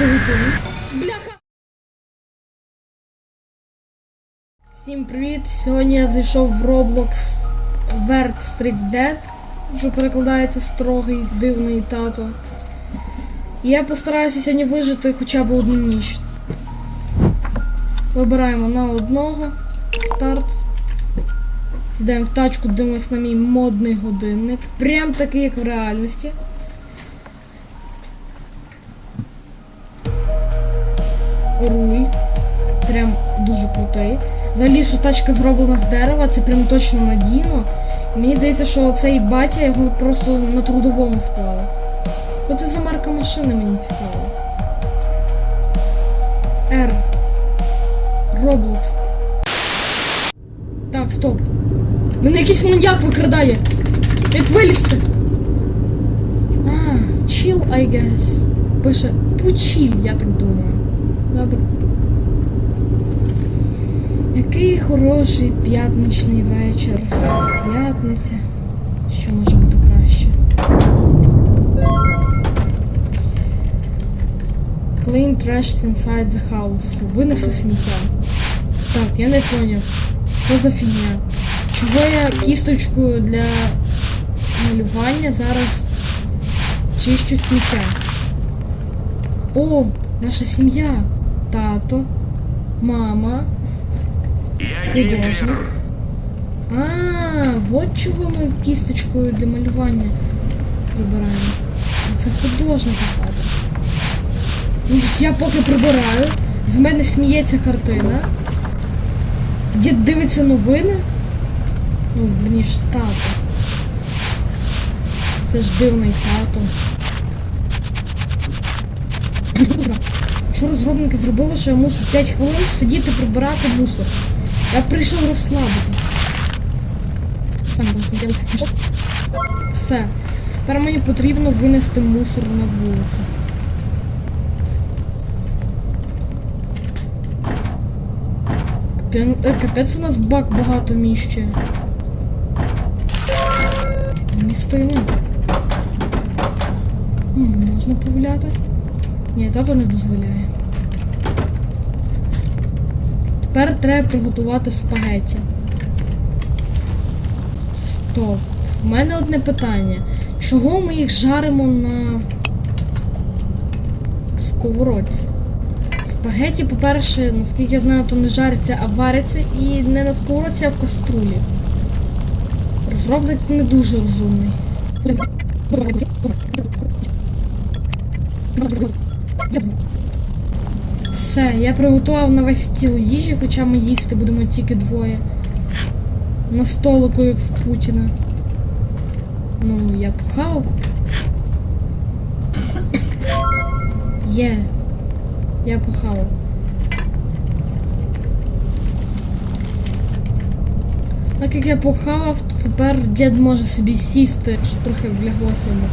Бляха! Всім привіт! Сьогодні я зайшов в Roblox Vert Strict Death, що перекладається строгий, дивний тато. І я постараюся сьогодні вижити хоча б одну ніч. Вибираємо на одного. Старт. Сідаємо в тачку, дивимось на мій модний годинник. Прям такий, як в реальності. Руль. Прям дуже крутий. Взагалі, що тачка зроблена з дерева, це прям точно надійно. Мені здається, що цей батя його просто на трудовому склали. Що це за марка машини, мені цікаво. R. Roblox. Так, стоп. Мене якийсь маньяк викрадає. Як вилізти? А, chill, I guess. Пише, почіль, я так думаю. Добре. Який хороший п'ятничний вечір. П'ятниця. Що може бути краще? Clean trash inside the house. Винеси сміття. Так, я не поняв. Що за фігня? Чого я кісточкою для малювання зараз чищу сміття? О, наша сім'я. Тато, мама, художник. А, от чого ми кісточкою для малювання прибираємо. Це художник хата. Я поки прибираю, з мене сміється картина. Дід дивиться новини. Ну, верніше, тато. Це ж дивний тато. Що розробники зробили, що я мушу 5 хвилин сидіти прибирати мусор. Я прийшов розслабити. Сам сидів. Все. Тепер мені потрібно винести мусор на вулицю. Е, Капець у нас бак багато вміщує. Містини. Можна погуляти? Ні, тато не дозволяє. Тепер треба приготувати спагетті. Стоп. У мене одне питання. Чого ми їх жаримо на сковородці? Спагеті, по-перше, наскільки я знаю, то не жариться, а вариться і не на сковородці, а в каструлі. Розробник не дуже розумний. Все, я приготував на весь стіл їжі, хоча ми їсти будемо тільки двоє. На столику, як в Путіна. Ну, я похавав. Є. Я похавав. Так як я похавав, то тепер дід може собі сісти, щоб трохи вляглося йому.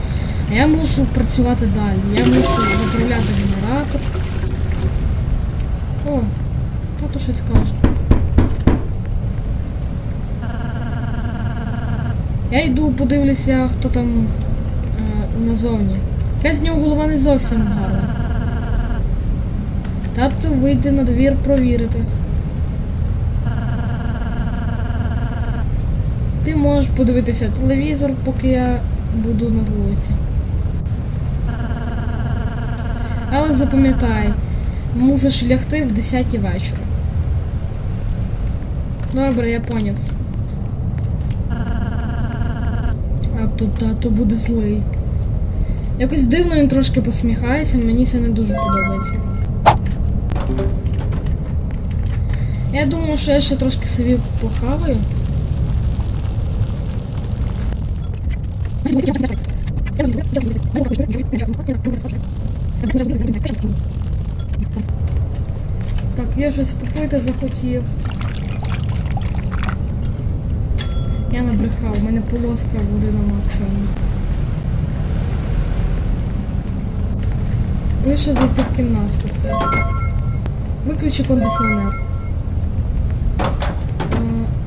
А я мушу працювати далі. Я мушу виправляти генератор. О, тато щось каже. Я йду подивлюся, хто там е, назовні. Якась з нього голова не зовсім гарна. Тато вийде на двір провірити. Ти можеш подивитися телевізор, поки я буду на вулиці. Але запам'ятай, мусиш лягти в 10 вечора. Добре, я поняв. А то тато буде злий. Якось дивно він трошки посміхається, мені це не дуже подобається. Я думаю, що я ще трошки собі похаваю. Так, я щось попити захотів. Я набрехав, у мене полоска води на максимум. Пише зайти в кімнатку все. Виключи кондиціонер.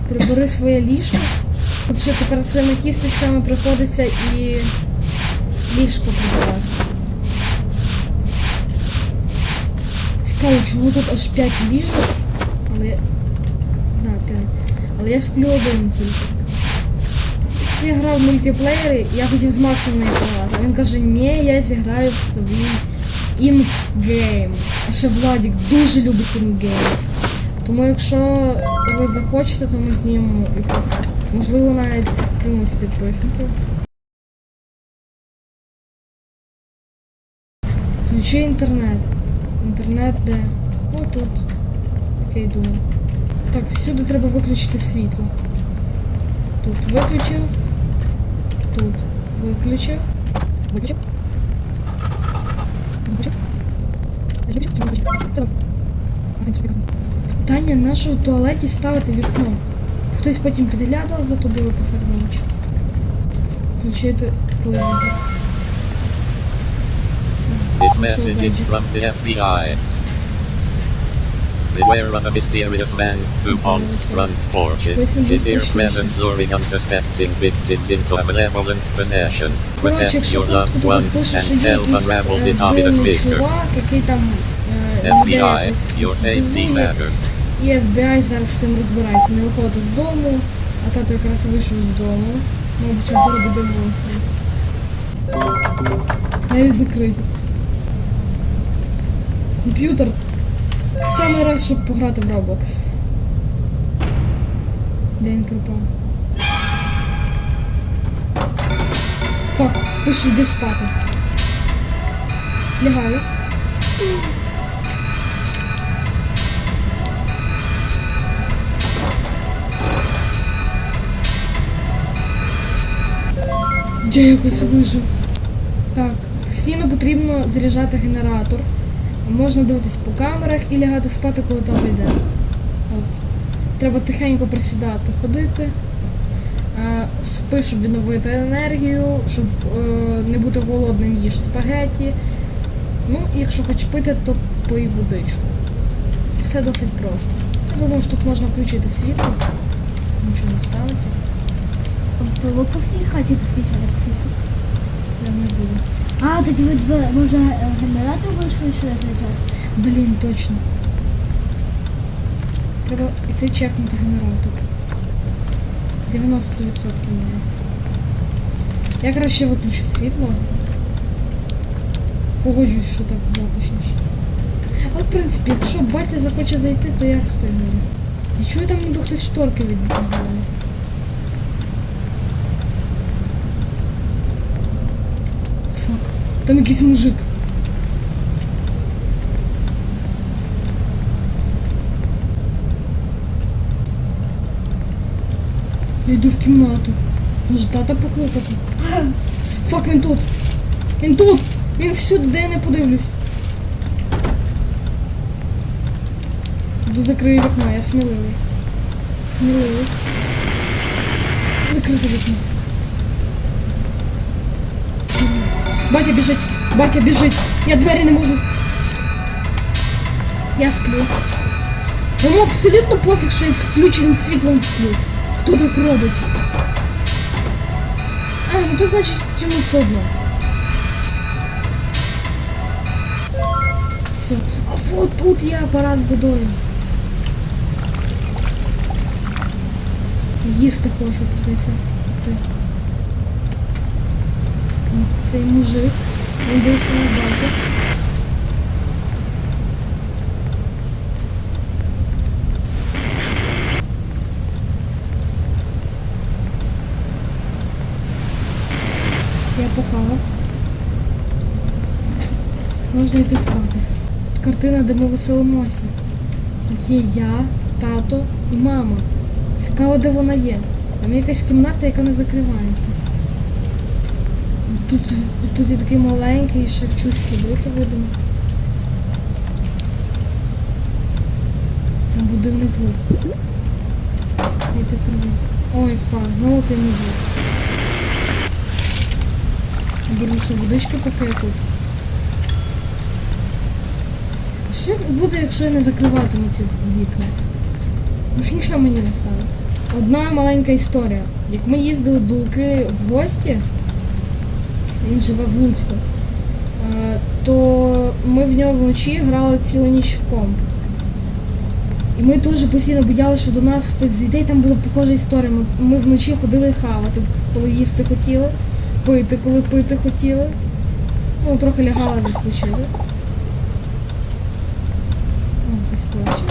Прибери своє ліжко. От ще тепер цими кісточками приходиться і ліжко прибирати. Цікаво, чого тут аж 5 ліжок, але... Да, 5. Але я сплю один тільки. Я грав в мультиплеєрі, я хотів з Максом не грати. Він каже, ні, я зіграю в свій інгейм. А ще Владик дуже любить інгейм. Тому якщо ви захочете, то ми знімемо якось. Можливо, навіть з кимось підписників. Включи інтернет. Інтернет де? О, тут. Окей, думаю. Так, всюди треба виключити світло. Тут виключив. Тут виключив. Виключив. Таня, нашу в туалеті ставити вікно. Хтось потім підглядав за тобою посеред ночі. Включити телевізор. This message is from the FBI. Beware of a mysterious man who haunts front porches. His ear presence luring unsuspecting victims into a malevolent possession. Коротше, Protect якщо your тут loved тут ones пише, що and є help якийсь unravel е, this ominous дивний mystery. чувак, який там е, веде FBI, якось your safety дивує. matters. І FBI зараз з цим розбирається. Не виходити з дому, а тато якраз вийшов з дому. Мабуть, він зараз буде монстром. Двері закриті. Комп'ютер. Саме раз, щоб пограти в Roblox. Де він пропав? Фак, пише, йди спати. Лягаю. Я якось вижив. Так, постійно потрібно заряджати генератор. Можна дивитись по камерах і лягати спати, коли тато йде. От. Треба тихенько присідати, ходити. Е, спи, щоб відновити енергію, щоб е, не бути голодним, їж спагеті. Ну, і якщо хочеш пити, то пий водичку. Все досить просто. Думаю, що тут можна включити світло. Нічого не ставиться. Тобто ви по всій хаті включали світло. Я не буду. А, тоді б- може е, генератор будеш вирішили заряджатися? Блін, точно. Треба йти чекнути генератор. 90% має. Я краще виключу світло. Погоджуюсь, що так затишніше. Але в принципі, якщо батя захоче зайти, то я встигну. Я чую там ніби хтось шторки віддягає. Фак. Там якийсь мужик. Я йду в кімнату. Може тата покликати. Фак, він тут. Він тут! Він всюди, де я не подивлюсь. Іду закрию вікно, я сміливий. Сміливий. Закрити вікно. Батя біжить! Батя біжить! Я двері не можу. Я сплю. Йому абсолютно пофіг, що я з включеним світлом сплю. Хто так робить? А, ну то значить йому все одно. Все. А вот тут є апарат з водою. Їсти хочу птиця. Це. Цей мужик. Він дивиться на базу. Я похавав. Можна йти спати. Тут картина, де ми веселимося. Тут є я, тато і мама. Цікаво, де вона є. Там якась кімната, яка не закривається. Тут, тут я такий маленький, ще вчусь ходити, видимо. Там будивний звук. Дайте привіт. Ой, фак, знову цей мужик. Беру ще водички, поки я тут. Що буде, якщо я не закриватиму ці вікна? Ну що нічого мені не станеться. Одна маленька історія. Як ми їздили до Луки в гості, він живе в Луцьку, е, то ми в нього вночі грали цілу ніч в комп. І ми теж постійно боялися, що до нас хтось зійде, і там була похожа історія. Ми, ми вночі ходили хавати, коли їсти хотіли, пити, коли пити хотіли. Ну, трохи лягали, відпочили. О, хтось плаче.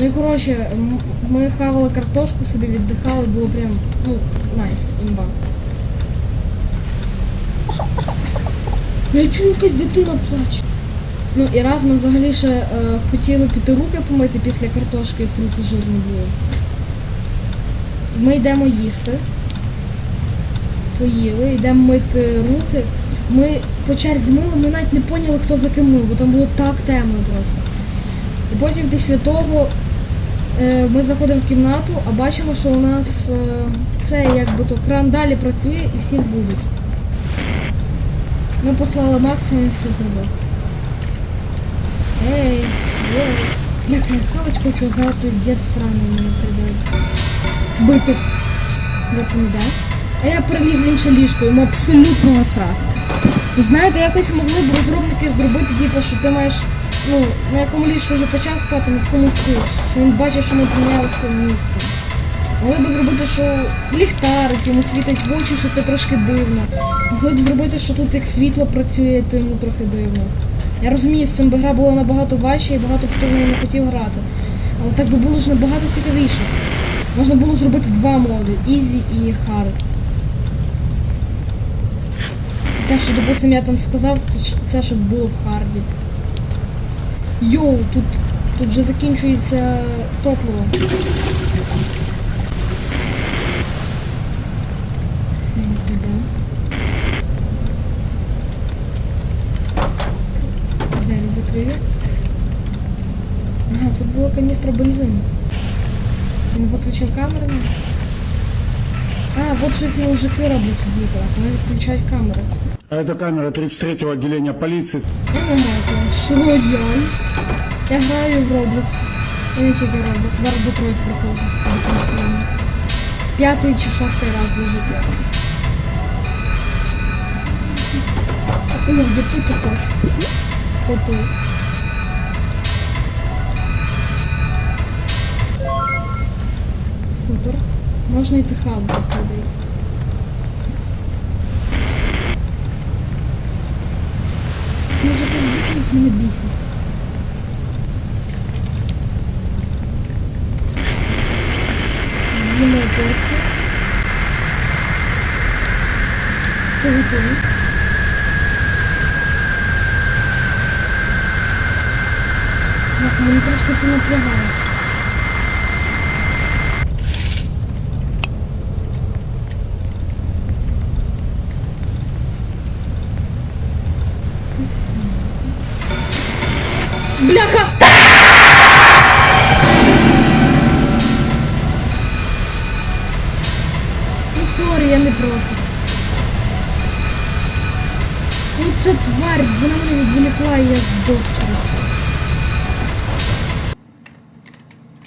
Ну і коротше, ми хавали картошку, собі віддихали, було прям, ну, найс, імба. Я чую, якась дитина плаче. Ну і раз ми взагалі ще е, хотіли піти руки помити після картошки, як руки жирні були. Ми йдемо їсти. Поїли, йдемо мити руки. Ми по черзі мили, ми навіть не поняли, хто за ким мив, бо там було так темно просто. І потім після того ми заходимо в кімнату, а бачимо, що у нас е, це якби то кран далі працює і всіх будуть. Ми послали максимум все зробив. Ей, ей. Як я хочу, а зараз той дід сраний мені прийде. Бити. Як він йде? А я переліг в інше ліжко, йому абсолютно насрати. Знаєте, якось могли б розробники зробити, типу, що ти маєш, ну, на якому ліжку вже почав спати, на якому спиш. Що він бачить, що ми помінялися в місці. Могли б зробити, що ліхтарик йому світить в очі, що це трошки дивно. Могли б зробити, що тут як світло працює, то йому трохи дивно. Я розумію, з цим би гра була набагато важче і багато хто в неї не хотів грати. Але так би було ж набагато цікавіше. Можна було зробити два моди Ізі і Хард. Те, що, допустим, я там сказав, це щоб було в Харді. Йоу, тут, тут вже закінчується топливо. Ага, тут була каністра бензину. Він виключив камери. А, от що ці мужики роблять в віках. Вони відключають камери. А Это камера 33-го отделения полиции. Я не граю в? Я Roblox. І не тільки Roblox. Зараз до приходжу. П'ятий чи шостий раз за життя. О, я пити хочу. Попив. Супер. Можна йти хавати людей. Мене бісить. З'їмо порцію. Приготуємо. Мені трошки це напрягає. Сорі, я не проти. Ну це тварь, вона мене відволікла я здох.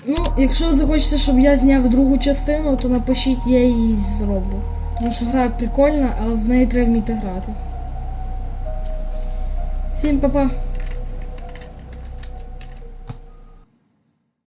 Ну, якщо ви захочете, щоб я зняв другу частину, то напишіть, я її зроблю. Тому що гра прикольна, але в неї треба вміти грати. Всім па-па!